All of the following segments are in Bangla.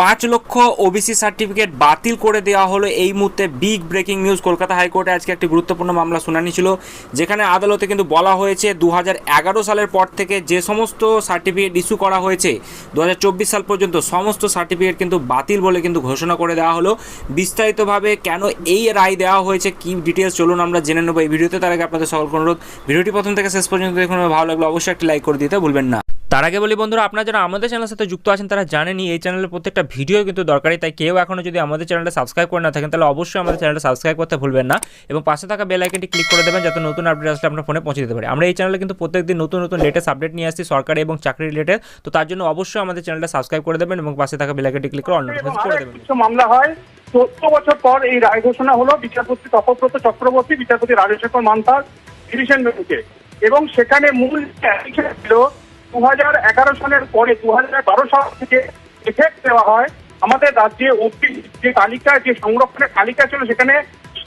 পাঁচ লক্ষ ওবিসি সার্টিফিকেট বাতিল করে দেওয়া হলো। এই মুহূর্তে বিগ ব্রেকিং নিউজ কলকাতা হাইকোর্টে আজকে একটি গুরুত্বপূর্ণ মামলা শুনানি ছিল, যেখানে আদালতে কিন্তু বলা হয়েছে দু হাজার এগারো সালের পর থেকে যে সমস্ত সার্টিফিকেট ইস্যু করা হয়েছে দু হাজার চব্বিশ সাল পর্যন্ত সমস্ত সার্টিফিকেট কিন্তু বাতিল বলে কিন্তু ঘোষণা করে দেওয়া হলো। বিস্তারিতভাবে কেন এই রায় দেওয়া হয়েছে, কি ডিটেলস চলুন আমরা জেনে নেব এই ভিডিওতে। তার আগে আপনাদের সকল অনুরোধ, ভিডিওটি প্রথম থেকে শেষ পর্যন্ত দেখুন, ভালো লাগল অবশ্যই একটি লাইক করে দিতে ভুলবেন না। তার আগে বলি বন্ধুরা আপনারা যারা আমাদের চ্যানেলের সাথে যুক্ত আছেন তারা জানেনই এই চ্যানেলের প্রত্যেকটা ভিডিও কিন্তু দরকারি তাই কেউ এখনও যদি আমাদের চ্যানেলটা সাবস্ক্রাইব করে না থাকেন তাহলে অবশ্যই আমাদের চ্যানেলটা সাবস্ক্রাইব করতে ভুলবেন না এবং পাশে থাকা বেল আইকনটি ক্লিক করে দেবেন যাতে নতুন আপডেট আসলে আপনার ফোনে পৌঁছে দিতে পারে। আমরা এই চ্যানেলে কিন্তু প্রত্যেকদিন নতুন নতুন লেটেস্ট আপডেট নিয়ে আসছি সরকারি এবং চাকরি রিলেটেড তো তার জন্য অবশ্যই আমাদের চ্যানেলটা সাবস্ক্রাইব করে দেবেন এবং পাশে থাকা বেল আইকনটি ক্লিক করে অন্য করে দেবেন। মামলা হয়। চোদ্দ বছর পর এই রায় ঘোষণা হলো বিচারপতি তপব্রত চক্রবর্তী বিচারপতি রাজশেখর মান্তার ডিভিশন বেঞ্চে এবং সেখানে মূল ছিল দু হাজার এগারো সালের পরে দু হাজার বারো সাল থেকে এফেক্ট দেওয়া হয় আমাদের রাজ্যে ওপি যে তালিকা, যে সংরক্ষণের তালিকা ছিল, সেখানে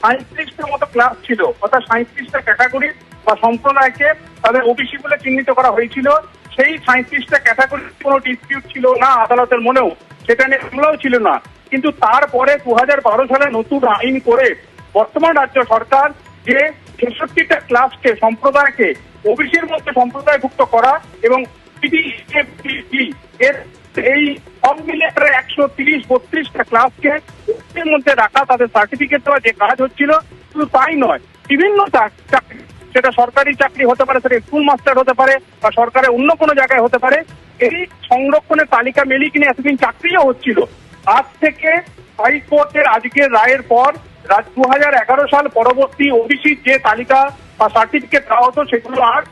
সাঁত্রিশটার মতো ক্লাস ছিল। অর্থাৎ সাঁত্রিশটা ক্যাটাগরি বা সম্প্রদায়কে তাদের ওবিসি বলে চিহ্নিত করা হয়েছিল। সেই সাঁত্রিশটা ক্যাটাগরির কোনো ডিসপিউট ছিল না আদালতের মনেও। সেটা নিয়ে মামলাও ছিল না। কিন্তু তারপরে দু হাজার বারো সালে নতুন আইন করে বর্তমান রাজ্য সরকার যে ছেষট্টিটা ক্লাসকে সম্প্রদায়কে ওবিসির মধ্যে সম্প্রদায়ভুক্ত করা এবং এর এই মিলে প্রায় একশো তিরিশ, বত্রিশটা ওবিসির মধ্যে রাখা, তাদের সার্টিফিকেট দেওয়া যে কাজ হচ্ছিল, শুধু তাই নয়, বিভিন্ন চাকরি, সেটা সরকারি চাকরি হতে পারে, সেটা স্কুল মাস্টার হতে পারে, বা সরকারের অন্য কোনো জায়গায় হতে পারে, এই সংরক্ষণের তালিকা মেলি কিনে এতদিন চাকরিও হচ্ছিল। আজ থেকে হাইকোর্টের আজকের রায়ের পর দু হাজার এগারো সাল পরবর্তী ওবিসির যে তালিকা বা সার্টিফিকেট দেওয়া হতো, সেগুলো আর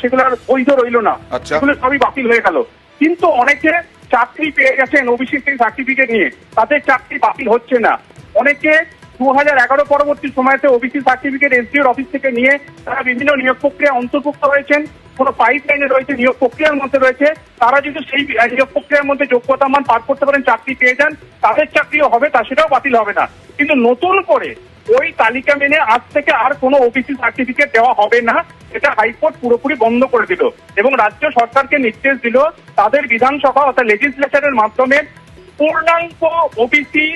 সেগুলো আর বৈধ রইল না। আচ্ছা। সেগুলো সবই বাতিল হয়ে গেল। কিন্তু অনেকে চাকরি পেয়ে গেছেন ওবিসি সার্টিফিকেট নিয়ে। তাদের চাকরি বাতিল হচ্ছে না। অনেকে দু হাজার এগারো পরবর্তী সময়তে ওবিসি সার্টিফিকেট এসডিওর অফিস থেকে নিয়ে তারা বিভিন্ন নিয়োগ প্রক্রিয়া অন্তর্ভুক্ত হয়েছেন কোনো পাইপ লাইনে রয়েছে নিয়োগ প্রক্রিয়ার মধ্যে রয়েছে। তারা যদি সেই নিয়োগ প্রক্রিয়ার মধ্যে যোগ্যতা মান পার করতে পারেন চাকরি পেয়ে যান তাদের চাকরিও হবে তা সেটাও বাতিল হবে না। কিন্তু নতুন করে ওই তালিকা মেনে আজ থেকে আর কোনো ওবিসি সার্টিফিকেট দেওয়া হবে না। এটা হাইকোর্ট পুরোপুরি বন্ধ করে দিল এবং রাজ্য সরকারকে নির্দেশ দিল তাদের বিধানসভা অর্থাৎ লেজিসলেচারের মাধ্যমে পূর্ণাঙ্গ ওবিসি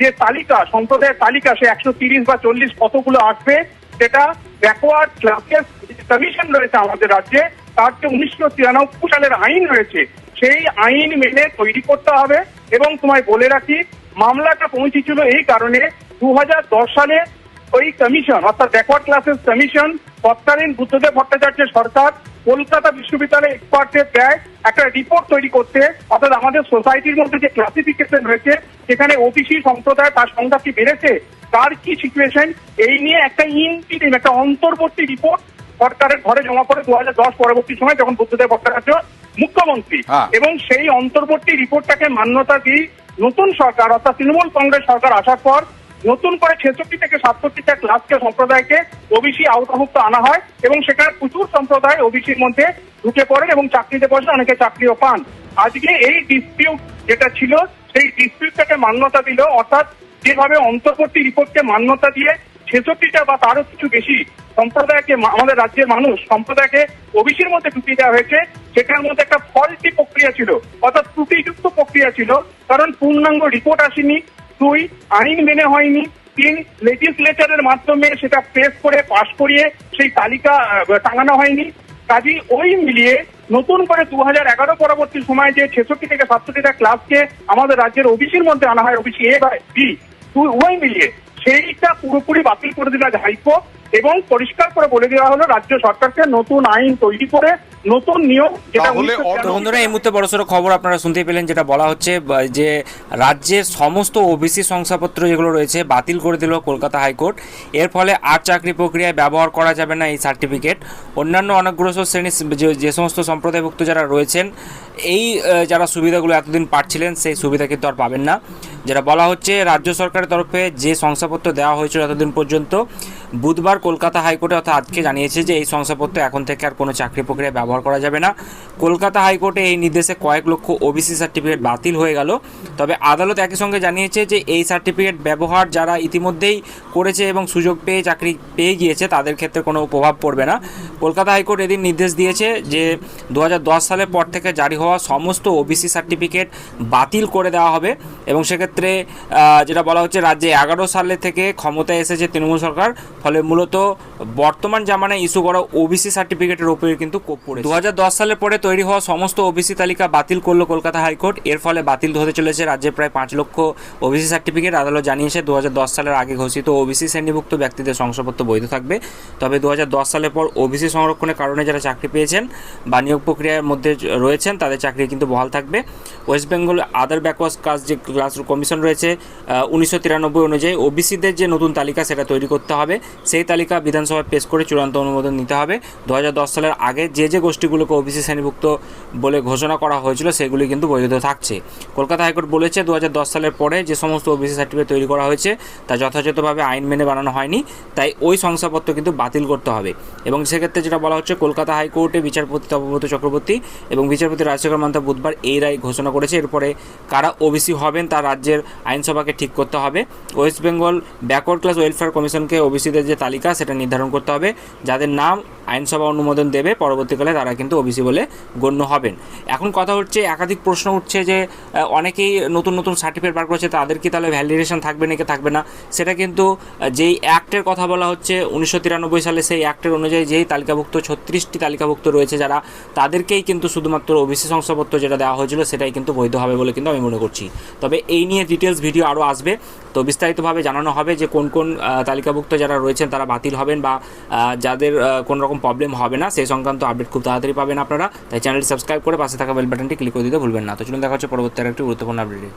যে তালিকা, সম্প্রদায়ের তালিকা, সে একশো তিরিশ বা চল্লিশ কতগুলো আসবে, সেটা ব্যাকওয়ার্ড ক্লাসেস কমিশন রয়েছে আমাদের রাজ্যে। তার যে উনিশশো তিরানব্বই সালের আইন রয়েছে, সেই আইন মেনে তৈরি করতে হবে এবং তোমায় বলে রাখি, মামলাটা পৌঁছেছিল এই কারণে দু হাজার দশ সালে ওই কমিশন অর্থাৎ ব্যাকওয়ার্ড ক্লাসেস কমিশন তৎকালীন বুদ্ধদেব ভট্টাচার্যের সরকার কলকাতা বিশ্ববিদ্যালয়ে এক্সপার্টদের দেয় একটা রিপোর্ট তৈরি করতে অর্থাৎ আমাদের সোসাইটির মধ্যে যে ক্লাসিফিকেশন রয়েছে সেখানে ওবিসি সম্প্রদায় তার সংখ্যা কি বেড়েছে তার কি সিচুয়েশন এই নিয়ে একটা ইনটিরিম একটা অন্তর্বর্তী রিপোর্ট সরকারের ঘরে জমা করে দু হাজার দশ পরবর্তী সময় যখন বুদ্ধদেব ভট্টাচার্য মুখ্যমন্ত্রী হ্যাঁ। এবং সেই অন্তর্বর্তী রিপোর্টটাকে মান্যতা দিয়ে নতুন সরকার অর্থাৎ তৃণমূল কংগ্রেস সরকার আসার পর নতুন করে ছেষট্টি থেকে সাতষট্টিটা ক্লাসকে সম্প্রদায়কে ওবিসি আওতাভুক্ত আনা হয় এবং সেখানে প্রচুর সম্প্রদায় ওবিসির মধ্যে ঢুকে পড়েন এবং চাকরিতে বসে অনেকে চাকরিও পান। আজকে এই ডিসপিউট যেটা ছিল, সেই ডিসপিউটটাকে মান্যতা দিল, অর্থাৎ যেভাবে অন্তর্বর্তী রিপোর্টকে মান্যতা দিয়ে ছেষট্টিটা বা তারও কিছু বেশি সম্প্রদায়কে আমাদের রাজ্যের মানুষ সম্প্রদায়কে ওবিসির মধ্যে ঢুকিয়ে দেওয়া হয়েছে সেটার মধ্যে একটা ফল্টি প্রক্রিয়া ছিল। অর্থাৎ ত্রুটিযুক্ত প্রক্রিয়া ছিল, কারণ পূর্ণাঙ্গ রিপোর্ট আসেনি। দুই আইন মেনে হয়নি, তিন লেজিসলেচারের মাধ্যমে সেটা প্রেস করে পাশ করিয়ে সেই তালিকা টাঙানো হয়নি। কাজী ওই মিলিয়ে নতুন করে দু হাজার এগারো পরবর্তী সময় যে ছেষট্টি থেকে সাতষট্টিটা ক্লাসকে আমাদের রাজ্যের ওবিসির মধ্যে আনা হয়, ওবিসি এ বা বি উভয় মিলিয়ে সেইটা পুরোপুরি বাতিল করে দিল আজ হাইকোর্ট। এবং পরিষ্কার করে বলে দেওয়া হলো রাজ্য সরকারকে নতুন আইন তৈরি করে নতুন নিয়ম যেটা তাহলে 1993 বন্ধুরা এই মুহূর্তে বড়সড় খবর আপনারা শুনতে পেলেন যেটা বলা হচ্ছে যে রাজ্যের সমস্ত ওবিসি শংসাপত্র যেগুলো রয়েছে বাতিল করে দিল কলকাতা হাইকোর্ট। এর ফলে আর চাকরি প্রক্রিয়ায় ব্যবহার করা যাবে না এই সার্টিফিকেট। অন্যান্য অনগ্রসর শ্রেণির যে- যে সমস্ত সম্প্রদায়ভুক্ত যারা রয়েছেন এই যারা সুবিধাগুলো এতদিন পাচ্ছিলেন সেই সুবিধা কিন্তু আর পাবেন না। যেটা বলা হচ্ছে রাজ্য সরকারের তরফে যে শংসাপত্র দেওয়া হয়েছিল এতদিন পর্যন্ত বুধবার কলকাতা হাইকোর্টে অর্থাৎ আজকে জানিয়েছে যে এই শংসাপত্র এখন থেকে আর কোনো চাকরি প্রক্রিয়ায় ব্যবহার করা যাবে না। কলকাতা হাইকোর্টে এই নির্দেশে কয়েক লক্ষ ওবিসি সার্টিফিকেট বাতিল হয়ে গেল। তবে আদালত একই সঙ্গে জানিয়েছে যে এই সার্টিফিকেট ব্যবহার যারা ইতিমধ্যেই করেছে এবং সুযোগ পেয়ে চাকরি পেয়ে গিয়েছে, তাদের ক্ষেত্রে কোনো প্রভাব পড়বে না। কলকাতা হাইকোর্ট এদিন নির্দেশ দিয়েছে যে দু হাজার দশ সালের পর থেকে জারি হওয়া সমস্ত ওবিসি সার্টিফিকেট বাতিল করে দেওয়া হবে এবং সেক্ষেত্রে যেটা বলা হচ্ছে রাজ্যে এগারো সালে থেকে ক্ষমতায় এসেছে তৃণমূল সরকার। ফলে মূলত বর্তমান জামানায় ইস্যু করা ওবিসি সার্টিফিকেটের ওপরে কিন্তু কোপ পড়ে দু সালের পরে তৈরি হওয়া সমস্ত ওবিসি তালিকা বাতিল করল কলকাতা হাইকোর্ট। এর ফলে বাতিল হতে চলেছে রাজ্যে প্রায় পাঁচ লক্ষ ওবিসি সার্টিফিকেট আদালত জানিয়েছে দু হাজার দশ সালের আগে ঘোষিত ওবিসি শ্রেণীভুক্ত ব্যক্তিদের শংসাপত্র বৈধ থাকবে। তবে দু হাজার দশ সালের পর ওবিসি সংরক্ষণের কারণে যারা চাকরি পেয়েছেন বা নিয়োগ প্রক্রিয়ার মধ্যে রয়েছেন, তাদের চাকরি কিন্তু বহাল থাকবে। ওয়েস্ট বেঙ্গল আদার ব্যাকওয়ার্ড কাজ যে ক্লাস কমিশন রয়েছে উনিশশো তিরানব্বই অনুযায়ী ওবিসিদের যে নতুন তালিকা, সেটা তৈরি করতে হবে। সেই তালিকা বিধানসভায় পেশ করে চূড়ান্ত অনুমোদন নিতে হবে। দু হাজার দশ সালের আগে যে যে গোষ্ঠীগুলোকে ওবিসি শ্রেণীভুক্ত বলে ঘোষণা করা হয়েছিল, সেগুলি কিন্তু বৈধ থাকছে। কলকাতা হাইকোর্ট বলেছে, দু হাজার দশ সালের পরে যে সমস্ত ওবিসি সার্টিফিকেট তৈরি করা হয়েছে, তা যথাযথভাবে আইন মেনে বানানো হয়নি। তাই ওই শংসাপত্র কিন্তু বাতিল করতে হবে। এবং সেক্ষেত্রে যেটা বলা হচ্ছে, কলকাতা হাইকোর্টে বিচারপতি তপব্রত চক্রবর্তী এবং বিচারপতি রাজশেখর মান্তা বুধবার এই রায় ঘোষণা করেছে। এরপরে কারা ওবিসি হবেন, তা রাজ্যের আইনসভাকে ঠিক করতে হবে। West Bengal backward class welfare কমিশনকে ওবিসিদের যে তালিকা সেটা নির্ধারণ করতে হবে। যাদের নাম আইনসভা অনুমোদন দেবে, পরবর্তীকালে তারা কিন্তু ওবিসি বলে গণ্য হবেন। এখন কথা হচ্ছে, একাধিক প্রশ্ন উঠছে যে অনেকেই নতুন নতুন সার্টিফিকেট বার করেছে, তাদের কি তাহলে ভ্যালিডেশন থাকবে নাকি থাকবে না? সেটা কিন্তু যেই অ্যাক্টের কথা বলা হচ্ছে, উনিশশো তিরানব্বই সালে সেই অ্যাক্টের অনুযায়ী যেই তালিকাভুক্ত ছত্রিশটি তালিকাভুক্ত রয়েছে যারা, তাদেরকেই কিন্তু শুধুমাত্র ওবিসি শংসাপত্র যেটা দেওয়া হয়েছিল, সেটাই কিন্তু বৈধ হবে বলে কিন্তু আমি মনে করছি। তবে এই নিয়ে ডিটেলস ভিডিও আরও আসবে। তো বিস্তারিতভাবে জানানো হবে যে কোন কোন তালিকাভুক্ত যারা রয়েছেন, তারা বাতিল হবেন বা যাদের কোনো রকম প্রবলেম হবে না, সেই সংক্রান্ত আপডেট খুব তাড়াতাড়ি পাবেন আপনারা। তাই চ্যানেলটি সাবস্ক্রাইব করে পাশে থাকা বেল বাটনটি ক্লিক করে দিতে ভুলবেন না। তো চলুন দেখা হচ্ছে পরবর্তী একটি গুরুত্বপূর্ণ আপডেটে